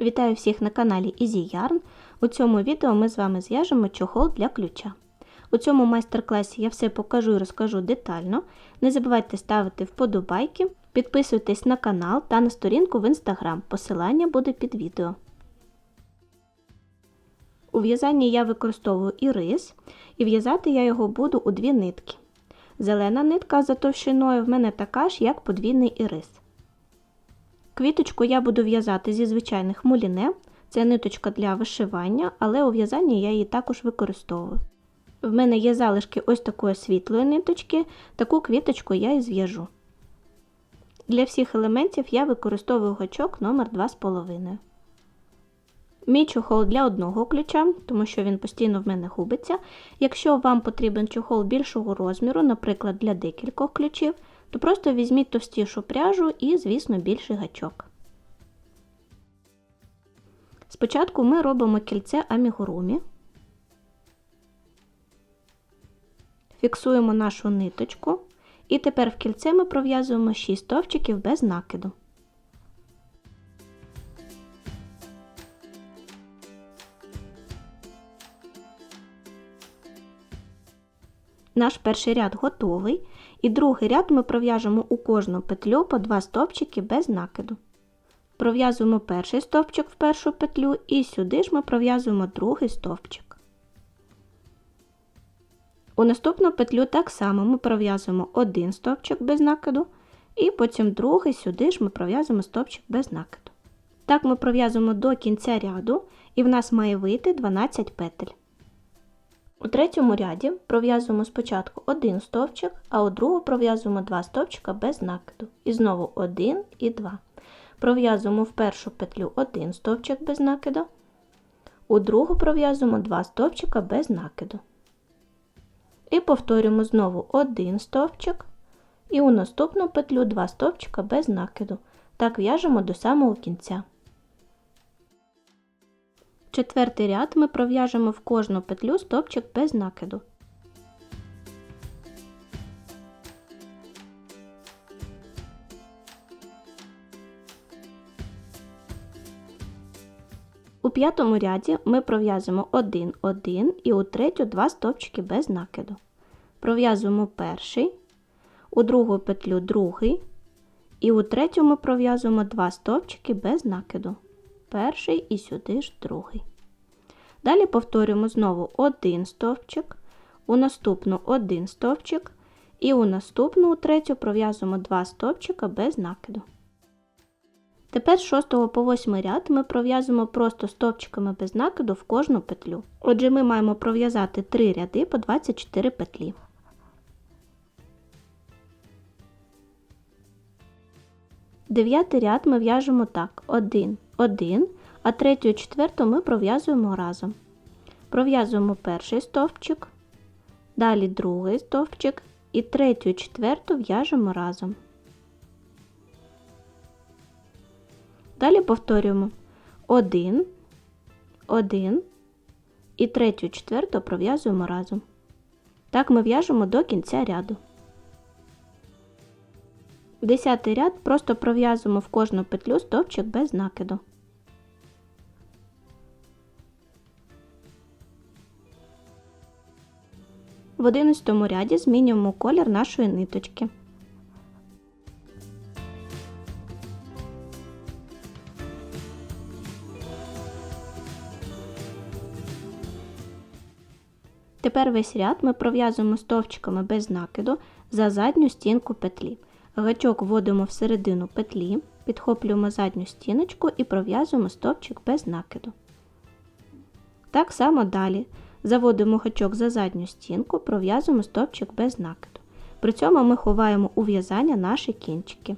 Вітаю всіх на каналі Easy Yarn. У цьому відео ми з вами зв'яжемо чохол для ключа. У цьому майстер-класі я все покажу і розкажу детально. Не забувайте ставити вподобайки, підписуйтесь на канал та на сторінку в інстаграм. Посилання буде під відео. У в'язанні я використовую і рис, і в'язати я його буду у дві нитки. Зелена нитка за товщиною в мене така ж, як подвійний ірис. Квіточку я буду в'язати зі звичайних муліне. Це ниточка для вишивання, але у в'язанні я її також використовую. В мене є залишки ось такої світлої ниточки, таку квіточку я і зв'яжу. Для всіх елементів я використовую гачок номер 2,5. Мій чохол для одного ключа, тому що він постійно в мене губиться. Якщо вам потрібен чохол більшого розміру, наприклад, для декількох ключів, то просто візьміть товстішу пряжу і, звісно, більший гачок. Спочатку ми робимо кільце амігурумі, фіксуємо нашу ниточку, і тепер в кільце ми пров'язуємо 6 стовпчиків без накиду. Наш перший ряд готовий, і другий ряд ми пров'яжемо у кожну петлю по 2 стовпчики без накиду. Пров'язуємо перший стовпчик в першу петлю і сюди ж ми пров'язуємо другий стовпчик. У наступну петлю так само ми пров'язуємо один стовпчик без накиду, і потім другий сюди ж ми пров'язуємо стовпчик без накиду. Так ми пров'язуємо до кінця ряду, і в нас має вийти 12 петель. У третьому ряді пров'язуємо спочатку один стовпчик, а у другу пров'язуємо два стовпчика без накиду. І знову один і два. Пров'язуємо в першу петлю один стовпчик без накиду, у другу пров'язуємо два стовпчика без накиду. І повторюємо знову один стовпчик, і у наступну петлю два стовпчика без накиду. Так в'яжемо до самого кінця. Четвертий ряд ми пров'яжемо в кожну петлю стовпчик без накиду. У п'ятому ряді ми пров'язуємо 1, 1 і у третю 2 стовпчики без накиду. Пров'язуємо перший, у другу петлю другий, і у третю ми пров'язуємо 2 стовпчики без накиду перший і сюди ж другий. Далі повторюємо знову один стовпчик, у наступну один стовпчик, і у наступну у третю пров'язуємо два стовпчика без накиду. Тепер з 6 по 8 ряд ми пров'язуємо просто стовпчиками без накиду в кожну петлю. Отже, ми маємо пров'язати 3 ряди по 24 петлі. Дев'ятий ряд ми в'яжемо так: 1, 1, а третю і четверту ми пров'язуємо разом. Пров'язуємо перший стовпчик, далі другий стовпчик і третю і четверту в'яжемо разом. Далі повторюємо 1, 1 і третю і четверту пров'язуємо разом. Так ми в'яжемо до кінця ряду. Десятий ряд просто пров'язуємо в кожну петлю стовпчик без накиду. В 11 ряді змінюємо колір нашої ниточки. Тепер весь ряд ми пров'язуємо стовпчиками без накиду за задню стінку петлі. Гачок вводимо в середину петлі, підхоплюємо задню стіночку і пров'язуємо стовпчик без накиду. Так само далі. Заводимо гачок за задню стінку, пров'язуємо стовпчик без накиду. При цьому ми ховаємо у в'язання наші кінчики.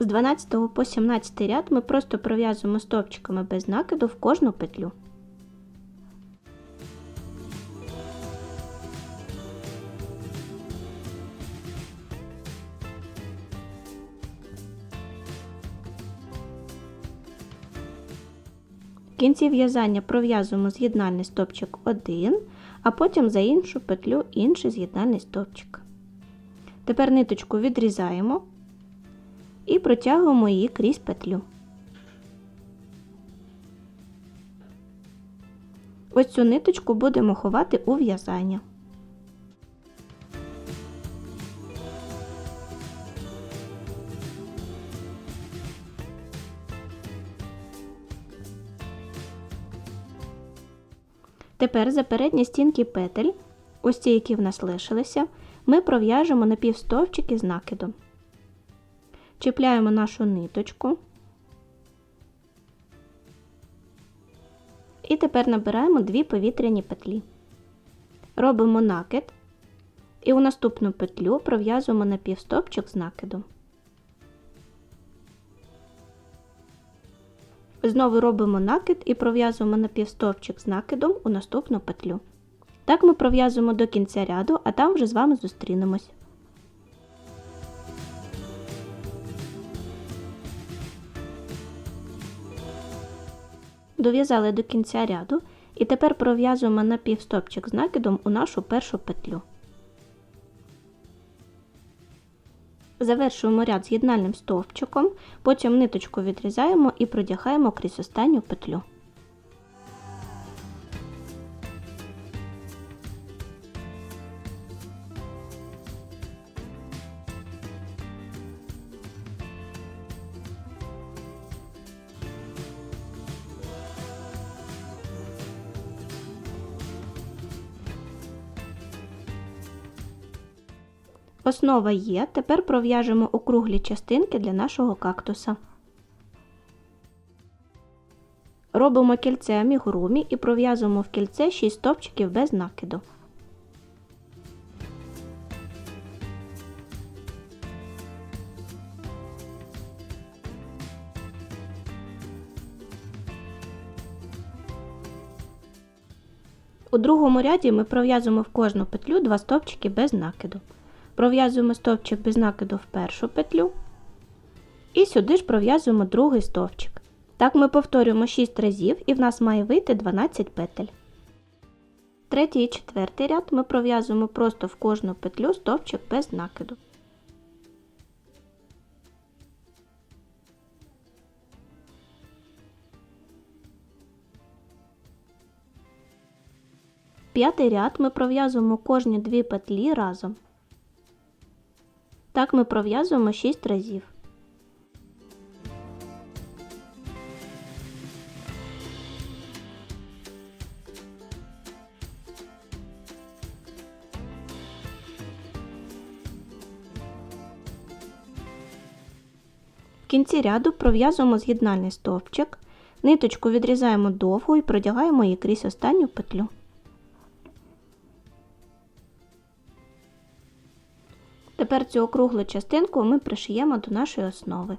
З 12 по 17 ряд ми просто пров'язуємо стовпчиками без накиду в кожну петлю. Кінці в'язання пров'язуємо з'єднальний стопчик 1, а потім за іншу петлю інший з'єднальний стовпчик. Тепер ниточку відрізаємо і протягуємо її крізь петлю. Ось цю ниточку будемо ховати у в'язання. Тепер за передні стінки петель, ось ті, які в нас лишилися, ми пров'яжемо напівстовпчики з накидом. Чіпляємо нашу ниточку. І тепер набираємо дві повітряні петлі. Робимо накид і у наступну петлю пров'язуємо напівстовпчик з накидом. Знову робимо накид і пров'язуємо напівстовпчик з накидом у наступну петлю. Так ми пров'язуємо до кінця ряду, а там вже з вами зустрінемось. Дов'язали до кінця ряду і тепер пров'язуємо напівстопчик з накидом у нашу першу петлю. Завершуємо ряд з'єднальним стовпчиком, потім ниточку відрізаємо і продягаємо крізь останню петлю. Основа є, тепер пров'яжемо округлі частинки для нашого кактуса. Робимо кільце амігурумі і пров'язуємо в кільце 6 стовпчиків без накиду. У другому ряді ми пров'язуємо в кожну петлю 2 стовпчики без накиду. Пров'язуємо стовпчик без накиду в першу петлю і сюди ж пров'язуємо другий стовпчик. Так ми повторюємо 6 разів і в нас має вийти 12 петель. Третій і четвертий ряд ми пров'язуємо просто в кожну петлю стовпчик без накиду. П'ятий ряд ми пров'язуємо кожні дві петлі разом. Так ми пров'язуємо 6 разів. В кінці ряду пров'язуємо з'єднальний стовпчик, ниточку відрізаємо довгу і продягаємо її крізь останню петлю. Тепер цю округлу частинку ми пришиємо до нашої основи.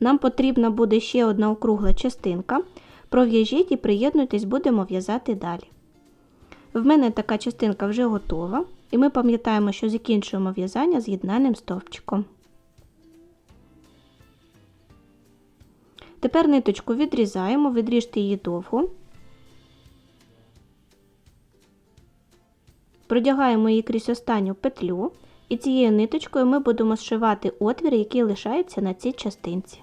Нам потрібна буде ще одна округла частинка. Пров'яжіть і приєднуйтесь, будемо в'язати далі. В мене така частинка вже готова, і ми пам'ятаємо, що закінчуємо в'язання з'єднаним стовпчиком. Тепер ниточку відрізаємо, відріжте її довго, продягаємо її крізь останню петлю, і цією ниточкою ми будемо зшивати отвір, який лишається на цій частинці.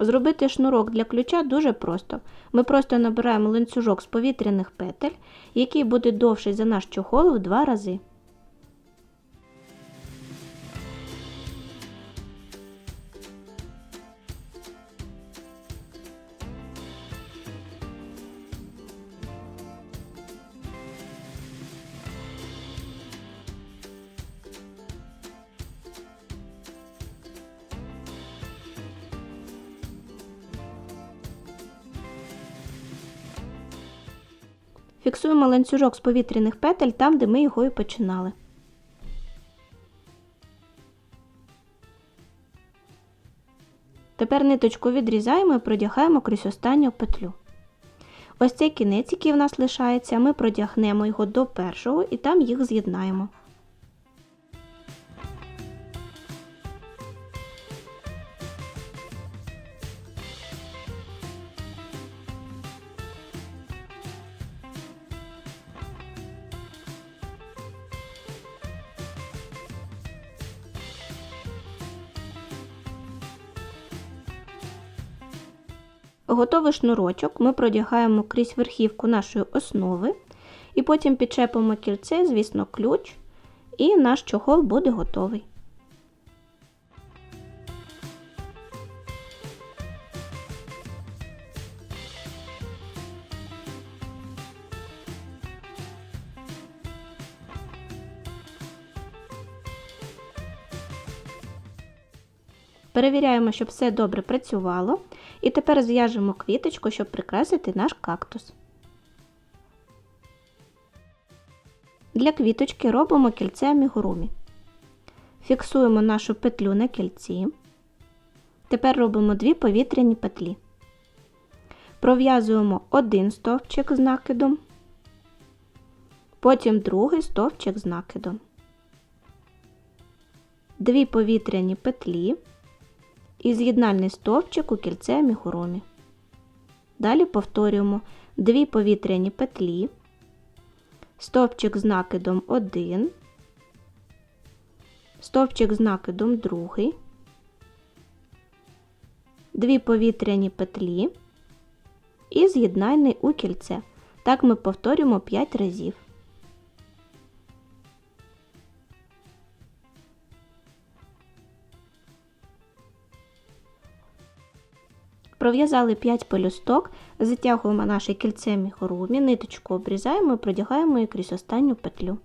Зробити шнурок для ключа дуже просто. Ми просто набираємо ланцюжок з повітряних петель, який буде довший за наш чохол в два рази. Фіксуємо ланцюжок з повітряних петель там, де ми його і починали. Тепер ниточку відрізаємо і продягаємо крізь останню петлю. Ось цей кінець, який в нас лишається, ми продягнемо його до першого і там їх з'єднаємо. Готовий шнурочок ми продягаємо крізь верхівку нашої основи і потім підчепимо кільце, звісно, ключ, і наш чохол буде готовий. Перевіряємо, щоб все добре працювало. І тепер зв'яжемо квіточку, щоб прикрасити наш кактус. Для квіточки робимо кільце амігурумі. Фіксуємо нашу петлю на кільці. Тепер робимо дві повітряні петлі. Пров'язуємо один стовпчик з накидом, потім другий стовпчик з накидом. Дві повітряні петлі і з'єднальний стовпчик у кільце амігурумі. Далі повторюємо дві повітряні петлі, стовпчик з накидом 1, стовпчик з накидом 2, дві повітряні петлі і з'єднальний у кільце. Так ми повторюємо 5 разів. Пров'язали 5 пелюсток, затягуємо наше кільце мігурумі, ниточку обрізаємо і продягаємо її крізь останню петлю.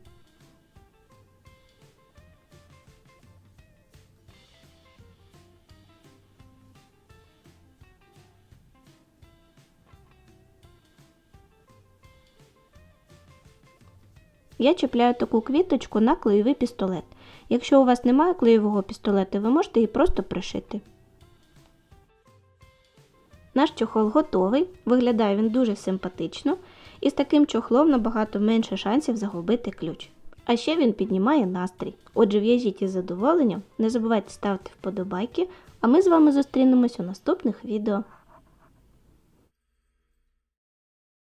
Я чіпляю таку квіточку на клеєвий пістолет. Якщо у вас немає клеєвого пістолета, ви можете її просто пришити. Наш чохол готовий, виглядає він дуже симпатично, і з таким чохлом набагато менше шансів загубити ключ. А ще він піднімає настрій. Отже, в'яжіть із задоволенням, не забувайте ставити вподобайки, а ми з вами зустрінемось у наступних відео.